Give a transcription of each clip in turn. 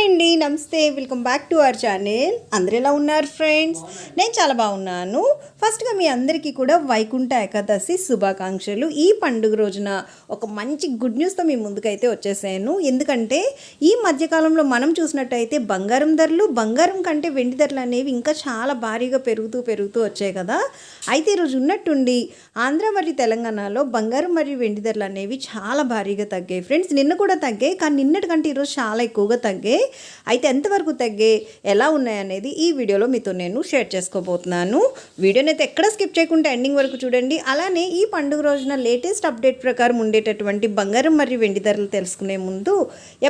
Hi అండి నమస్తే welcome back to our channel. అందరు ఎలా ఉన్నారు ఫ్రెండ్స్? నేను చాలా బాగున్నాను. ఫస్ట్గా మీ అందరికీ కూడా వైకుంఠ ఏకాదశి శుభాకాంక్షలు. ఈ పండుగ రోజున ఒక మంచి గుడ్ న్యూస్తో మీ ముందుకైతే వచ్చేసాను. ఎందుకంటే ఈ మధ్యకాలంలో మనం చూసినట్టయితే బంగారం ధరలు బంగారం కంటే వెండి ధరలు అనేవి ఇంకా చాలా భారీగా పెరుగుతూ పెరుగుతూ వచ్చాయి కదా. అయితే ఈరోజు ఉన్నట్టుండి ఆంధ్ర మరియు తెలంగాణలో బంగారం మరియు వెండి ధరలు అనేవి చాలా భారీగా తగ్గాయి. ఫ్రెండ్స్ నిన్న కూడా తగ్గాయి. కానీ నిన్నటి కంటే ఈరోజు చాలా ఎక్కువగా తగ్గాయి. అయితే ఎంతవరకు తగ్గే ఎలా ఉన్నాయనేది ఈ వీడియోలో మీతో నేను షేర్ చేసుకోబోతున్నాను. వీడియోని అయితే ఎక్కడ స్కిప్ చేయకుండా ఎండింగ్ వరకు చూడండి. అలానే ఈ పండుగ రోజున లేటెస్ట్ అప్డేట్ ప్రకారం ఉండేటటువంటి బంగారం మరియు వెండి ధరలు తెలుసుకునే ముందు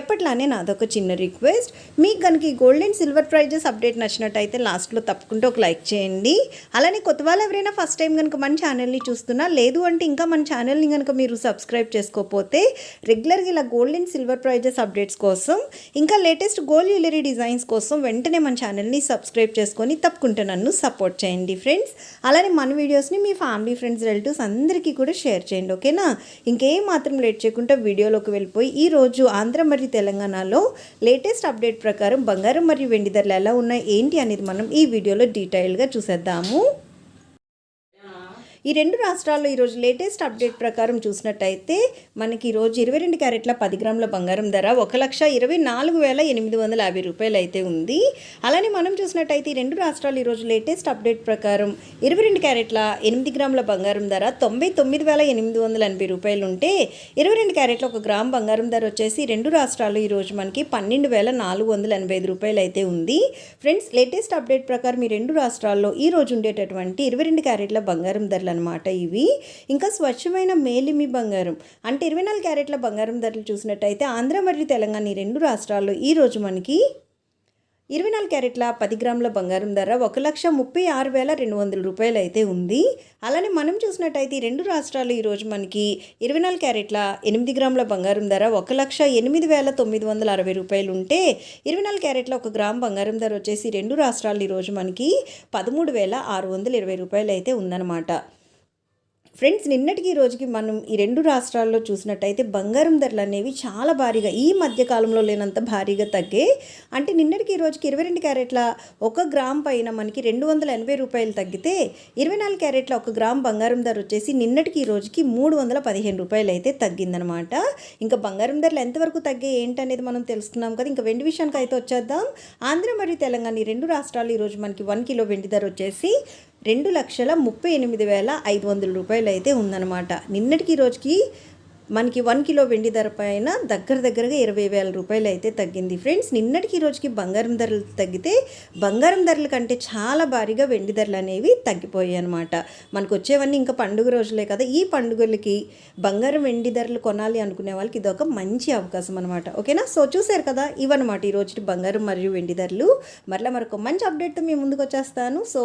ఎప్పట్లానే నాదొక చిన్న రిక్వెస్ట్. మీకు కనుక ఈ gold and silver prices update నచ్చినట్టయితే లాస్ట్లో తప్పకుండా ఒక లైక్ చేయండి. అలానే కొత్త వాళ్ళు ఎవరైనా ఫస్ట్ టైం కనుక మన ఛానల్ని చూస్తున్నా లేదు అంటే ఇంకా మన ఛానల్ని కనుక మీరు సబ్స్క్రైబ్ చేసుకోకపోతే రెగ్యులర్గా ఇలా gold and silver prices updates కోసం ఇంకా లేటెస్ట్ గోల్డ్ జ్యువెలరీ డిజైన్స్ కోసం వెంటనే మన ఛానల్ని సబ్స్క్రైబ్ చేసుకొని తప్పకుండా నన్ను సపోర్ట్ చేయండి ఫ్రెండ్స్. అలానే మన వీడియోస్ని మీ ఫ్యామిలీ ఫ్రెండ్స్ రిలేటివ్స్ అందరికీ కూడా షేర్ చేయండి ఓకేనా? ఇంకేం మాత్రం లేట్ చేయకుండా వీడియోలోకి వెళ్ళిపోయి ఈ రోజు ఆంధ్ర మరియు తెలంగాణలో లేటెస్ట్ అప్డేట్ ప్రకారం బంగారం మరియు వెండి ధరలు ఎలా ఉన్నాయి ఏంటి అనేది మనం ఈ వీడియోలో డీటెయిల్గా చూసేద్దాము. ఈ రెండు రాష్ట్రాల్లో ఈరోజు లేటెస్ట్ అప్డేట్ ప్రకారం చూసినట్టయితే మనకి ఈరోజు ఇరవై రెండు క్యారెట్ల పది గ్రాముల బంగారం ధర ఒక లక్ష ఇరవై నాలుగు వేల ఎనిమిది వందల యాభై రూపాయలు అయితే ఉంది. అలానే మనం చూసినట్టయితే ఈ రెండు రాష్ట్రాలు ఈరోజు లేటెస్ట్ అప్డేట్ ప్రకారం ఇరవై రెండు క్యారెట్ల ఎనిమిది గ్రాముల బంగారం ధర తొంభై తొమ్మిది వేల ఎనిమిది వందల ఎనభై రూపాయలు ఉంటే ఇరవై రెండు క్యారెట్ల ఒక గ్రామ్ బంగారం ధర వచ్చేసి రెండు రాష్ట్రాల్లో ఈరోజు మనకి పన్నెండు వేల నాలుగు వందల ఎనభై ఐదు రూపాయలు అయితే ఉంది. ఫ్రెండ్స్ లేటెస్ట్ అప్డేట్ ప్రకారం ఈ రెండు రాష్ట్రాల్లో ఈ రోజు ఉండేటటువంటి ఇరవై రెండు క్యారెట్ల బంగారం ధరలు అనమాట ఇవి. ఇంకా స్వచ్ఛమైన మేలిమి బంగారం. అంటే ఇరవై నాలుగు క్యారెట్ల బంగారం ధరలు చూసినట్టయితే ఆంధ్ర మరియు తెలంగాణ ఈ రెండు రాష్ట్రాల్లో ఈ రోజు మనకి ఇరవై నాలుగు క్యారెట్ల పది గ్రాముల బంగారం ధర ఒక లక్ష ముప్పై ఆరు వేల రెండు వందల రూపాయలు అయితే ఉంది. అలానే మనం చూసినట్టయితే రెండు రాష్ట్రాలు ఈరోజు మనకి ఇరవై నాలుగు క్యారెట్ల ఎనిమిది గ్రాముల బంగారం ధర ఒక లక్ష ఎనిమిది వేల తొమ్మిది వందల అరవై రూపాయలు ఉంటే ఇరవై నాలుగు క్యారెట్ల ఒక గ్రామ్ బంగారం ధర వచ్చేసి రెండు రాష్ట్రాలు ఈరోజు మనకి పదమూడు వేల ఆరు వందల ఇరవై రూపాయలు అయితే ఉందన్నమాట. ఫ్రెండ్స్ నిన్నటికి ఈ రోజుకి మనం ఈ రెండు రాష్ట్రాల్లో చూసినట్టయితే బంగారం ధరలు అనేవి చాలా భారీగా ఈ మధ్య కాలంలో లేనంత భారీగా తగ్గే. అంటే నిన్నటికి ఈ రోజుకి ఇరవై రెండు క్యారెట్ల ఒక గ్రామ్ పైన మనకి రెండు వందల ఎనభై రూపాయలు తగ్గితే ఇరవై నాలుగు క్యారెట్ల ఒక గ్రామ్ బంగారం ధర వచ్చేసి నిన్నటికి ఈ రోజుకి మూడు వందల పదిహేను రూపాయలు అయితే తగ్గిందనమాట. ఇంకా బంగారం ధరలు ఎంతవరకు తగ్గే ఏంటనేది మనం తెలుసుకున్నాం కదా. ఇంకా వెండి విషయానికి అయితే వచ్చేద్దాం. ఆంధ్ర మరియు తెలంగాణ ఈ రెండు రాష్ట్రాలు ఈరోజు మనకి వన్ కిలో వెండి ధర వచ్చేసి రెండు లక్షల ముప్పై ఎనిమిది వేల ఐదు వందల రూపాయలు అయితే ఉందన్నమాట. నిన్నటికి రోజుకి మనకి వన్ కిలో వెండి ధర పైన దగ్గర దగ్గరగా ఇరవై వేల రూపాయలు అయితే తగ్గింది. ఫ్రెండ్స్ నిన్నటికి రోజుకి బంగారం ధరలు తగ్గితే బంగారం ధరల కంటే చాలా భారీగా వెండి ధరలు అనేవి తగ్గిపోయాయి అనమాట మనకు వచ్చేవన్నీ ఇంకా పండుగ రోజులే కదా. ఈ పండుగలకి బంగారం వెండి ధరలు కొనాలి అనుకునే వాళ్ళకి ఇది ఒక మంచి అవకాశం అనమాట ఓకేనా? సో చూసారు కదా ఇవన్నమాట ఈ రోజు బంగారం మరియు వెండి ధరలు. మరలా మరొక మంచి అప్డేట్తో మీ ముందుకు వచ్చేస్తాను. So